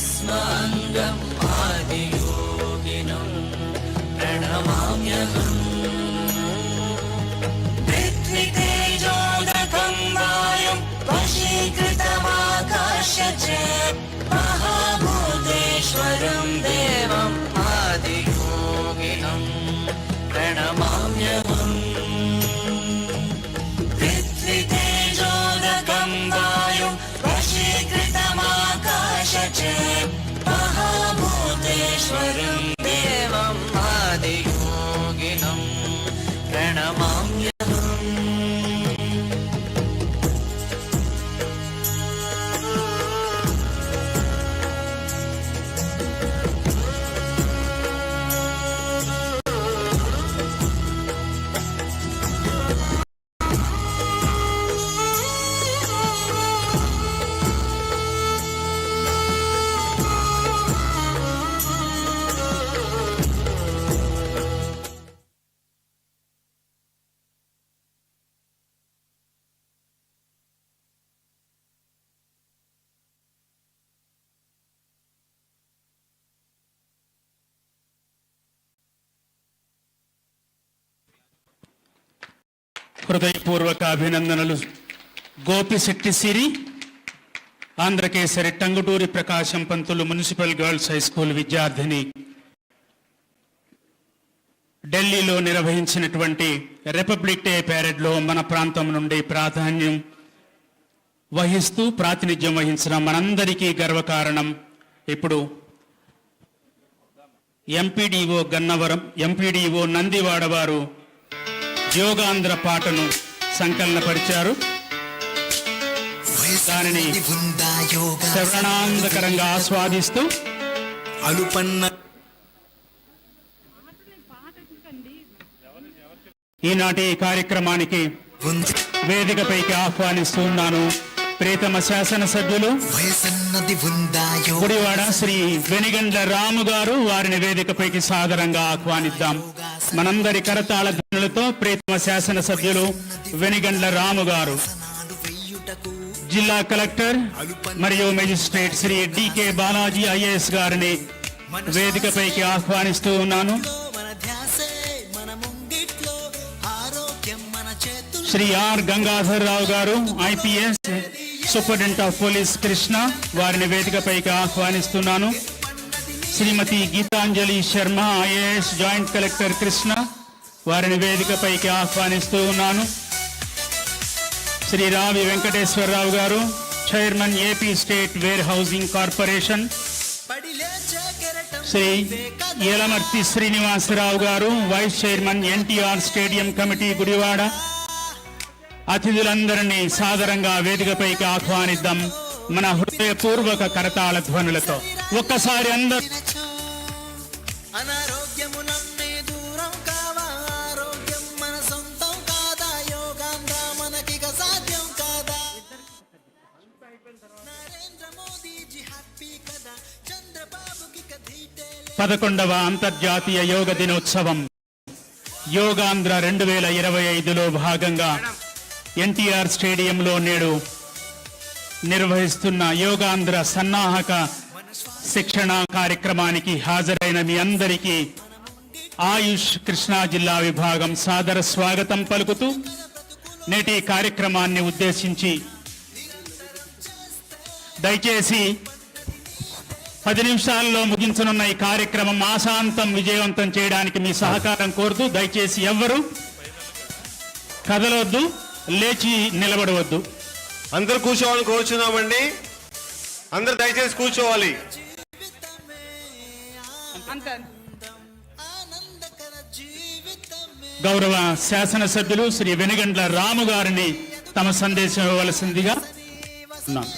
Christmas. महाभूतेश्वरम् देवम् आदियोगिनम् प्रणमाम्यहम् హృదయపూర్వక అభినందనలు. Gopisetti Siri Andhrakesari Tanguturi Prakasam Pantulu municipal girls high school విద్యార్థిని. ఢిల్లీలో నిర్వహించినటువంటి రిపబ్లిక్ డే ప్యారెడ్లో మన ప్రాంతం నుండి ప్రాధాన్యం వహిస్తూ ప్రాతినిధ్యం వహించిన మనందరికీ గర్వకారణం ఇప్పుడు ఎంపీడీఓ గన్నవరం ఎంపీడీఓ నందివాడ వారు యోగాంధ్ర పాటను సంకలనపరిచారు. దానిని శ్రవణాందకరంగా ఆస్వాదిస్తూ అలుపన్న ఈనాటి కార్యక్రమానికి వేదికపైకి ఆహ్వానిస్తూ ఉన్నాను ప్రీతమ శాసనసభ్యులు గుడివాడ శ్రీ వెనిగండ్ల రాము గారు వారిని వేదికపైకి సాదరంగా ఆహ్వానిద్దాం. మనందరి కరతాళ ధ్వనులతో ప్రీతమ శాసనసభ్యులు వెనిగండ్ల రాము గారు. జిల్లా కలెక్టర్ మరియు magistrate Shri DK Balaji IAS గారిని వేదికపైకి ఆహ్వానిస్తూ ఉన్నాను. శ్రీ ఆర్ గంగాధర్ రావు గారు IPS superintendent of police Krishna వారిని వేదికపైకి ఆహ్వానిస్తున్నాను. Shrimati Geetanjali Sharma IAS joint collector Krishna వారిని వేదికపైకి ఆహ్వానిస్తూ ఉన్నాను. శ్రీ రావి వెంకటేశ్వరరావు గారు chairman AP state warehousing corporation. Shri Elamarthi Srinivasarao గారు vice chairman NTR stadium committee Gudivada. అతిథులందరినీ సాదరంగా వేదికపైకి ఆహ్వానిద్దాం మన హృదయపూర్వక కరతాళ ధ్వనులతో ఒక్కసారి అందరూ. అనారోగ్యము నన్నే దూరం కావా? ఆరోగ్యం మన సొంతం కాదా? మనకిక సాధ్యం కాదా? నరేంద్ర మోదీజీ హ్యాపీ కదా? చంద్రబాబుకి పదకొండవ అంతర్జాతీయ యోగ దినోత్సవం. యోగాంధ్ర రెండు వేల ఇరవై ఐదులో భాగంగా ఎన్టీఆర్ స్టేడియంలో నేడు నిర్వహిస్తున్న యోగాంధ్ర సన్నాహక శిక్షణ కార్యక్రమానికి హాజరైన మీ అందరికీ ఆయుష్ కృష్ణా జిల్లా విభాగం సాదర స్వాగతం పలుకుతూ నేటి కార్యక్రమాన్ని ఉద్దేశించి దయచేసి పది నిమిషాల్లో ముగించనున్న ఈ కార్యక్రమం ఆశాంతం విజయవంతం చేయడానికి మీ సహకారం కోరుతూ దయచేసి ఎవ్వరు కదలొద్దు లేచి నిలబడవద్దు. అందరు కూర్చోవాలని కోరుచున్నామండి. అందరు దయచేసి కూర్చోవాలి. ఆనందకర జీవితమే గౌరవ శాసనసభ్యులు శ్రీ వెనుగండ్ల రాము గారిని తమ సందేశం ఇవ్వవలసిందిగా ఉన్నాను.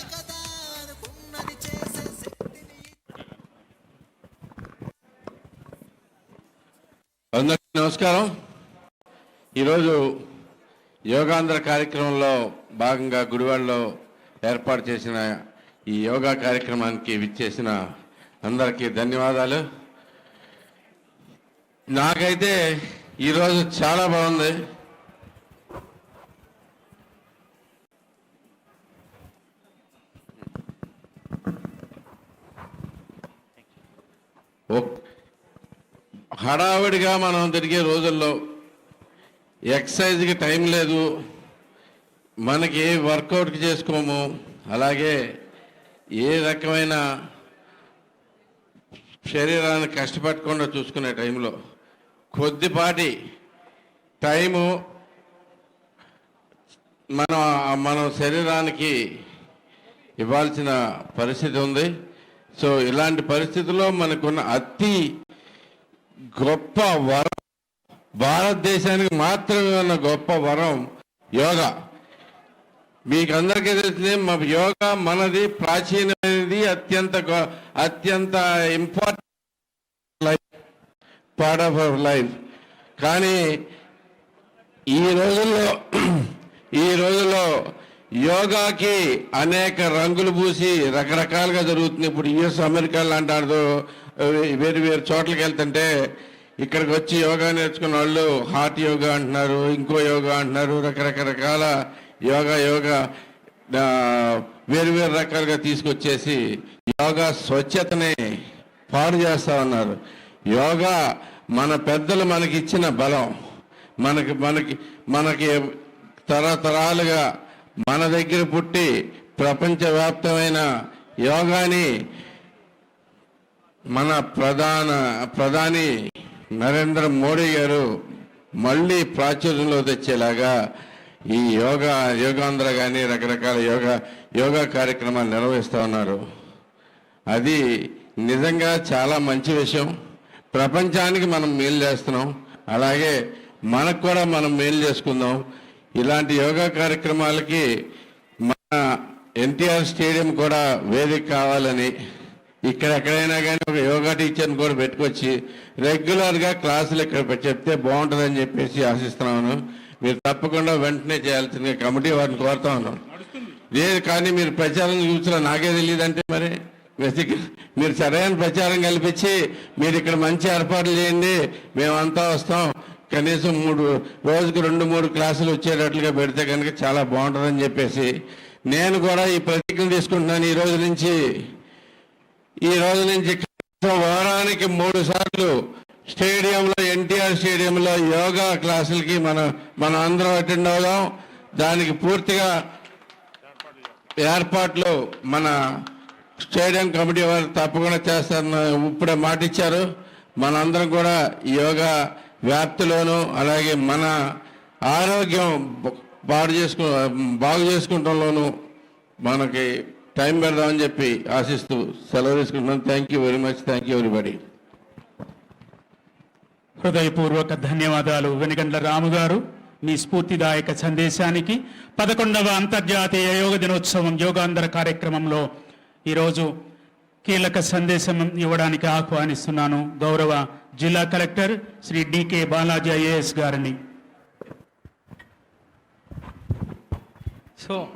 అందరికీ నమస్కారం ఈరోజు యోగాంధ్ర కార్యక్రమంలో భాగంగా గుడివాడలో ఏర్పాటు చేసిన ఈ యోగా కార్యక్రమానికి విచ్చేసిన అందరికీ ధన్యవాదాలు నాకైతే ఈరోజు చాలా బాగుంది. హడావిడిగా మనం తిరిగే రోజుల్లో ఎక్సర్సైజ్కి టైం లేదు. మనకి వర్కౌట్ చేసుకోము. అలాగే ఏ రకమైన శరీరాన్ని కష్టపెట్టకుండా చూసుకునే టైంలో కొద్దిపాటి టైము మనం మన శరీరానికి ఇవ్వాల్సిన పరిస్థితి ఉంది. సో ఇలాంటి పరిస్థితుల్లో మనకున్న అతి గొప్ప వరం భారతదేశానికి మాత్రమే ఉన్న గొప్ప వరం యోగా. మీకు అందరికీ తెలిసిందే మా యోగా మనది ప్రాచీనమైనది అత్యంత అత్యంత important life part of our life కానీ ఈ రోజుల్లో ఈ రోజుల్లో యోగాకి అనేక రంగులు పూసి రకరకాలుగా జరుగుతుంది ఇప్పుడు యుఎస్ అమెరికా లాంటి ఆడదు వేరు వేరు చోట్లకి వెళ్తుంటే ఇక్కడికి వచ్చి యోగా నేర్చుకున్న వాళ్ళు హార్ట్ యోగా అంటున్నారు ఇంకో యోగా అంటున్నారు రకరకరకాల యోగా యోగా వేరు వేరు రకాలుగా తీసుకొచ్చేసి యోగా స్వచ్ఛతని పాడు చేస్తా ఉన్నారు. యోగా మన పెద్దలు మనకి ఇచ్చిన బలం. మనకి మనకి మనకి తరతరాలుగా మన దగ్గర పుట్టి ప్రపంచవ్యాప్తమైన యోగాని మన ప్రధాన ప్రధాని నరేంద్ర మోడీ గారు మళ్ళీ ప్రాచుర్యంలో తెచ్చేలాగా ఈ యోగా యోగాంధ్ర కానీ రకరకాల యోగా యోగా కార్యక్రమాలు నిర్వహిస్తూ ఉన్నారు. అది నిజంగా చాలా మంచి విషయం. ప్రపంచానికి మనం మేలు చేస్తున్నాం. అలాగే మనకు కూడా మనం మేలు చేసుకుందాం. ఇలాంటి యోగా కార్యక్రమాలకి మన ఎన్టీఆర్ స్టేడియం కూడా వేదిక కావాలని ఇక్కడ ఎక్కడైనా కానీ ఒక యోగా టీచర్ని కూడా పెట్టుకొచ్చి రెగ్యులర్గా క్లాసులు ఇక్కడ చెప్తే బాగుంటుందని చెప్పేసి ఆశిస్తున్నాను. మీరు తప్పకుండా వెంటనే చేయాల్సిన కమిటీ వారిని కోరుతా ఉన్నాను లేదు కానీ మీరు ప్రచారం చూసిన నాకే తెలియదంటే మరి? మీరు సరైన ప్రచారం కల్పించి మీరు ఇక్కడ మంచి ఏర్పాట్లు చేయండి మేమంతా వస్తాం. కనీసం మూడు రోజుకు రెండు మూడు క్లాసులు వచ్చేటట్లుగా పెడితే కనుక చాలా బాగుంటుందని చెప్పేసి నేను కూడా ఈ ప్రతిజ్ఞ తీసుకుంటున్నాను ఈ రోజు నుంచి. ఈ రోజు నుంచి వారానికి మూడు సార్లు స్టేడియంలో ఎన్టీఆర్ స్టేడియంలో యోగా క్లాసులకి మనం మనం అందరం అటెండ్ అవుదాం దానికి పూర్తిగా ఏర్పాట్లు మన స్టేడియం కమిటీ వారు తప్పకుండా చేస్తారని ఇప్పుడే మాట ఇచ్చారు మనందరం కూడా యోగా వ్యాప్తిలోను అలాగే మన ఆరోగ్యం బాగు చేసుకు బాగు చేసుకుంటంలోను మనకి టైం పెడదామని చెప్పి ఆశిస్తూ సెలవు తీసుకుంటున్నాను thank you very much thank you everybody హృదయపూర్వక ధన్యవాదాలు. వెనుగండ్ల రాము గారు మీ స్ఫూర్తిదాయక సందేశానికి పదకొండవ అంతర్జాతీయ యోగ దినోత్సవం యోగాంధ్ర కార్యక్రమంలో ఈరోజు కీలక సందేశం ఇవ్వడానికి ఆహ్వానిస్తున్నాను. గౌరవ జిల్లా collector Shri DK Balaji IAS గారిని. సో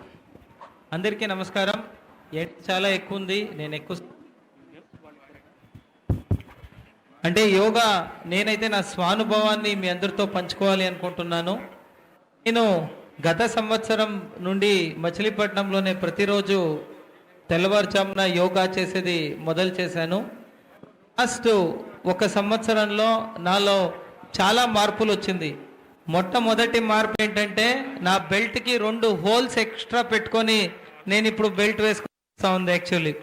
అందరికీ నమస్కారం. చాలా ఎక్కువ ఉంది. నేను ఎక్కువ అంటే యోగా నేనైతే నా స్వానుభవాన్ని మీ అందరితో పంచుకోవాలి అనుకుంటున్నాను. నేను గత సంవత్సరం నుండి మచిలీపట్నంలోనే ప్రతిరోజు తెల్లవారుజామున యోగా చేసేది మొదలు చేశాను. లాస్ట్ ఒక సంవత్సరంలో నాలో చాలా మార్పులు వచ్చింది. మొట్టమొదటి మార్పు ఏంటంటే నా బెల్ట్కి రెండు హోల్స్ ఎక్స్ట్రా పెట్టుకొని నేను ఇప్పుడు బెల్ట్ వేసుకుంటా ఉంది యాక్చువల్లీ.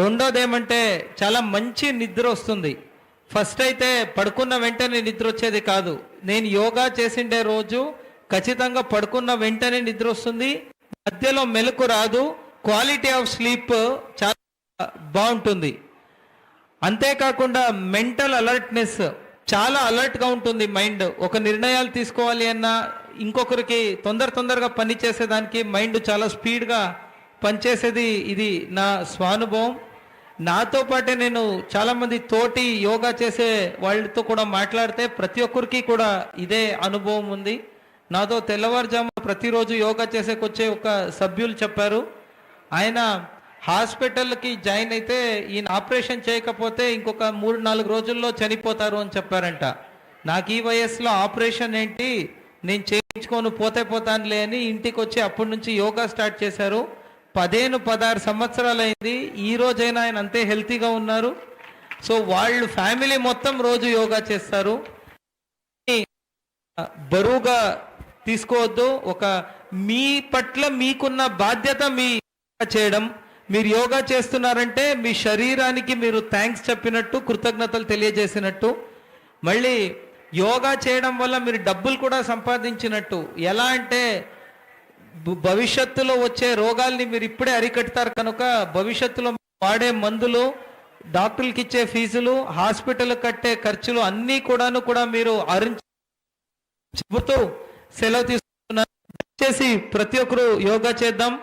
రెండోది ఏమంటే చాలా మంచి నిద్ర వస్తుంది. ఫస్ట్ అయితే పడుకున్న వెంటనే నిద్ర వచ్చేది కాదు. నేను యోగా చేసిండే రోజు ఖచ్చితంగా పడుకున్న వెంటనే నిద్ర వస్తుంది. మధ్యలో మెలకు రాదు. క్వాలిటీ ఆఫ్ స్లీప్ చాలా బాగుంటుంది. అంతేకాకుండా మెంటల్ అలర్ట్నెస్ చాలా అలర్ట్గా ఉంటుంది మైండ్. ఒక నిర్ణయాలు తీసుకోవాలి అన్నా ఇంకొకరికి తొందర తొందరగా పని చేసేదానికి మైండ్ చాలా స్పీడ్గా పనిచేసేది ఇది నా స్వానుభవం. నాతో పాటే నేను చాలామంది తోటి యోగా చేసే వాళ్ళతో కూడా మాట్లాడితే ప్రతి ఒక్కరికి కూడా ఇదే అనుభవం ఉంది. నాతో తెల్లవారుజామున ప్రతిరోజు యోగా చేసేకొచ్చే ఒక సభ్యులు చెప్పారు. ఆయన హాస్పిటల్కి జాయిన్ అయితే ఈయన ఆపరేషన్ చేయకపోతే ఇంకొక మూడు నాలుగు రోజుల్లో చనిపోతారు అని చెప్పారంట. నాకు ఈ వయస్సులో ఆపరేషన్ ఏంటి? నేను చేయించుకొని పోతే పోతానులే అని ఇంటికి వచ్చి అప్పటి నుంచి యోగా స్టార్ట్ చేశారు. పదిహేను పదహారు సంవత్సరాలు అయింది ఈ రోజైనా ఆయన అంతే హెల్తీగా ఉన్నారు. సో వాళ్ళు ఫ్యామిలీ మొత్తం రోజు యోగా చేస్తారు. బరువుగా తీసుకోవద్దు. ఒక మీ పట్ల మీకున్న బాధ్యత మీ యోగా చేయడం. మీరు యోగా చేస్తున్నారంటే మీ శరీరానికి మీరు థ్యాంక్స్ చెప్పినట్టు కృతజ్ఞతలు తెలియజేసినట్టు. మళ్ళీ యోగా చేయడం వల్ల మీరు డబ్బులు కూడా సంపాదించినట్టు. ఎలా అంటే భవిష్యత్తులో వచ్చే రోగాల్ని మీరు ఇప్పుడే అరికడతారు కనుక భవిష్యత్తులో వాడే మందులు డాక్టర్లకి ఇచ్చే ఫీజులు హాస్పిటల్ కట్టే ఖర్చులు అన్నీ కూడాను కూడా మీరు అరించి చెబుతూ సెలవు తీసుకున్నారు దయచేసి ప్రతి ఒక్కరు యోగా చేద్దాం.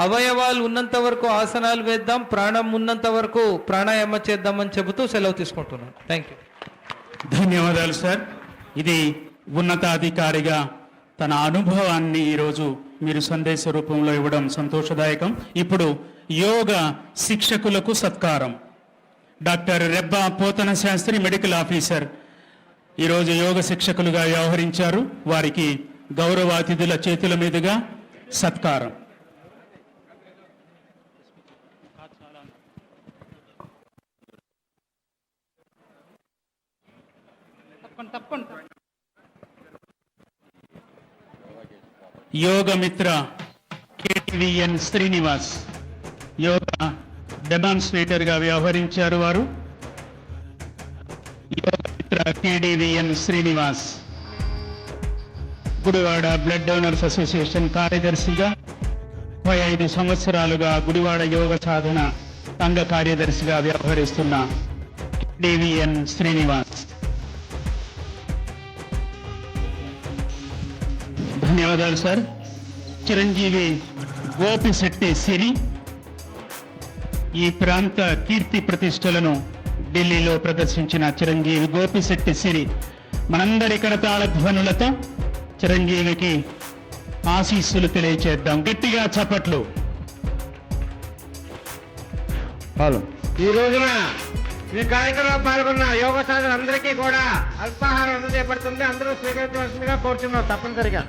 అవయవాలు ఉన్నంత వరకు ఆసనాలు వేద్దాం. ప్రాణం ఉన్నంత వరకు ప్రాణాయామ చేద్దామని చెబుతూ సెలవు తీసుకుంటున్నాను. థ్యాంక్ యూ ధన్యవాదాలు సార్. ఇది ఉన్నతాధికారిగా తన అనుభవాన్ని ఈరోజు మీరు సందేశ రూపంలో ఇవ్వడం సంతోషదాయకం. ఇప్పుడు యోగ శిక్షకులకు సత్కారం. Doctor Rebba Pothana Sastri medical officer. ఈరోజు యోగ శిక్షకులుగా వ్యవహరించారు. వారికి గౌరవ అతిథుల చేతుల మీదుగా సత్కారం. యోగ మిత్ర కేటీవీఎన్ శ్రీనివాస్. యోగ డెమాన్స్ట్రేటర్గా వ్యవహరించారు వారు. Yogamitra KDVN Srinivas. Gudivada blood donors association కార్యదర్శిగా ముప్పై ఐదు సంవత్సరాలుగా గుడివాడ యోగ సాధన సంఘ కార్యదర్శిగా వ్యవహరిస్తున్న కేడీవీఎన్ శ్రీనివాస్. ధన్యవాదాలు సార్. చిరంజీవి గోపిశెట్టి సిరి. ఈ ప్రాంత కీర్తి ప్రతిష్టలను ఢిల్లీలో ప్రదర్శించిన చిరంజీవి గోపిశెట్టి సిరి. మనందరి కరతాళ ధ్వనులతో చిరంజీవికి ఆశీస్సులు తెలియచేద్దాం. గట్టిగా చప్పట్లు. ఈ రోజున ఈ కార్యక్రమంలో పాల్గొన్న యోగ సాధన అందరికీ కూడా అల్పాహారం అందజేయబడుతుంది. అందరూ స్వీకరించవలసిందిగా కోరుచున్నాం. తప్పనిసరిగా.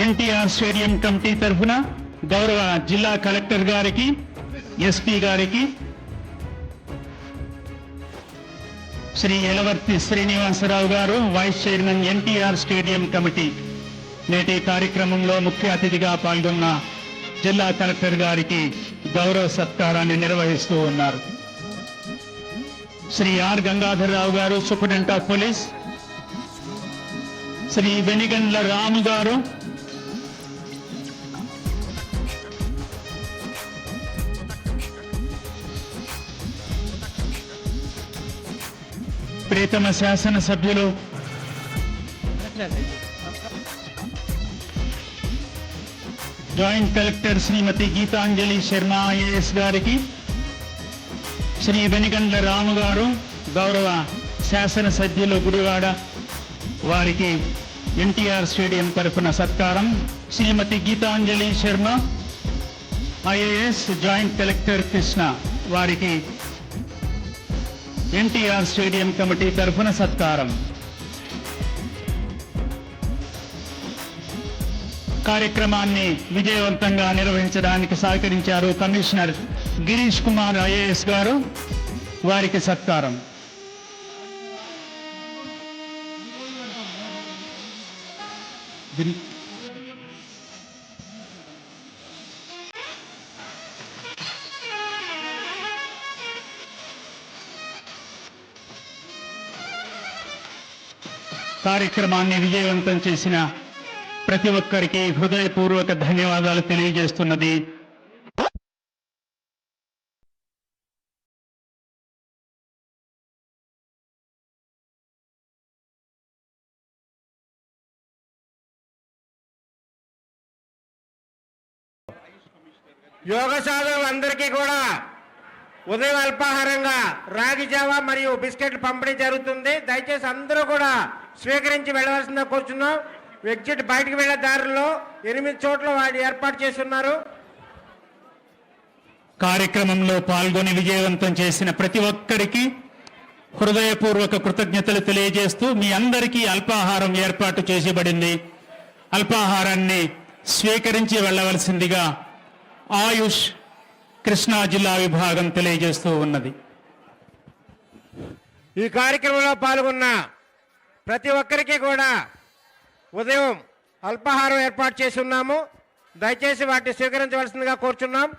ఎన్టీఆర్ స్టేడియం కమిటీ తరఫున గౌరవ జిల్లా కలెక్టర్ గారికి ఎస్పీ గారికి శ్రీ ఎలవర్తి శ్రీనివాసరావు గారు vice chairman NTR stadium committee నేటి కార్యక్రమంలో ముఖ్య అతిథిగా పాల్గొన్న జిల్లా కలెక్టర్ గారికి గౌరవ సత్కారాన్ని నిర్వహిస్తూ ఉన్నారు. శ్రీ ఆర్ గంగాధరరావు గారు superintendent of police. Shri Venigandla Ramu గారు ప్రియతమ శాసనసభ్యులు joint collector Shrimati Geethanjali Sharma IAS గారికి శ్రీ వెనిగండ్ల రాము గారు గౌరవ శాసనసభ్యులు గుడివాడ వారికి ఎన్టీఆర్ స్టేడియం తరఫున సత్కారం. Shrimati Geethanjali Sharma IAS joint collector Krishna వారికి ఎన్టీఆర్ స్టేడియం కమిటీ తరఫున సత్కారం. కార్యక్రమాన్ని విజయవంతంగా నిర్వహించడానికి సహకరించారు కమిషనర్ గిరీష్ కుమార్ ఐఏఎస్ గారు. వారికి సత్కారం. గిరి- కార్యక్రమాన్ని విజయవంతం చేసిన ప్రతి ఒక్కరికి హృదయపూర్వక ధన్యవాదాలు తెలియజేస్తున్నది. యోగ సాధువులందరికీ కూడా ఉదయం అల్పాహారంగా రాగి జావ మరియు బిస్కెట్లు పంపిణీ జరుగుతుంది. దయచేసి అందరూ కూడా స్వీకరించి వెళ్ళవలసిందిగా కూర్చున్నాం. ఎగ్జిట్ బయటికి వెళ్ళే దారిలో ఎనిమిది చోట్ల వాడు ఏర్పాటు చేస్తున్నారు. కార్యక్రమంలో పాల్గొని విజయవంతం చేసిన ప్రతి ఒక్కరికి హృదయపూర్వక కృతజ్ఞతలు తెలియజేస్తూ మీ అందరికీ అల్పాహారం ఏర్పాటు చేసేబడింది. అల్పాహారాన్ని స్వీకరించి వెళ్ళవలసిందిగా ఆయుష్ కృష్ణా జిల్లా విభాగం తెలియజేస్తూ ఉన్నది. ఈ కార్యక్రమంలో పాల్గొన్న ప్రతి ఒక్కరికి కూడా ఉదయం అల్పాహారం ఏర్పాటు చేసి ఉన్నాము. దయచేసి వాటిని స్వీకరించవలసిందిగా కోరుచున్నాం.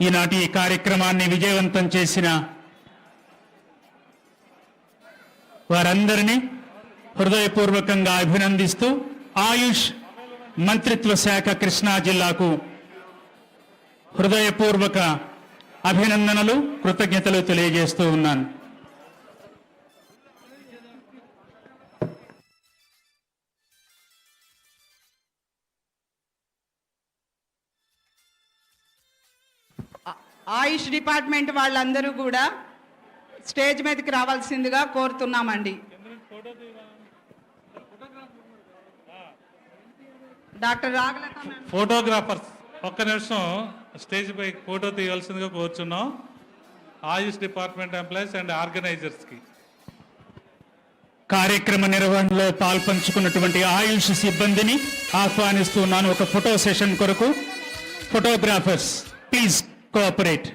ఈనాటి ఈ కార్యక్రమాన్ని విజయవంతం చేసిన వారందరినీ హృదయపూర్వకంగా అభినందిస్తూ ఆయుష్ మంత్రిత్వ శాఖ కృష్ణా జిల్లాకు హృదయపూర్వక అభినందనలు కృతజ్ఞతలు తెలియజేస్తూ ఉన్నాను. ఆయుష్ డిపార్ట్మెంట్ వాళ్ళందరూ కూడా స్టేజ్ మీదకి రావాల్సిందిగా కోరుతున్నామండి. డాక్టర్. ఫోటోగ్రాఫర్స్ ఒక్క నిమిషం స్టేజ్ పై ఫోటో తీయవలసిందిగా కోరుచున్నాం. ఆయుష్ డిపార్ట్మెంట్ ఎంప్లాయీస్ అండ్ ఆర్గనైజర్స్కి. కార్యక్రమ నిర్వహణలో పాల్పంచుకున్నటువంటి ఆయుష్ సిబ్బందిని ఆహ్వానిస్తున్నాను. ఒక ఫోటో సెషన్ కొరకు ఫోటోగ్రాఫర్స్ ప్లీజ్ కోఆపరేట్.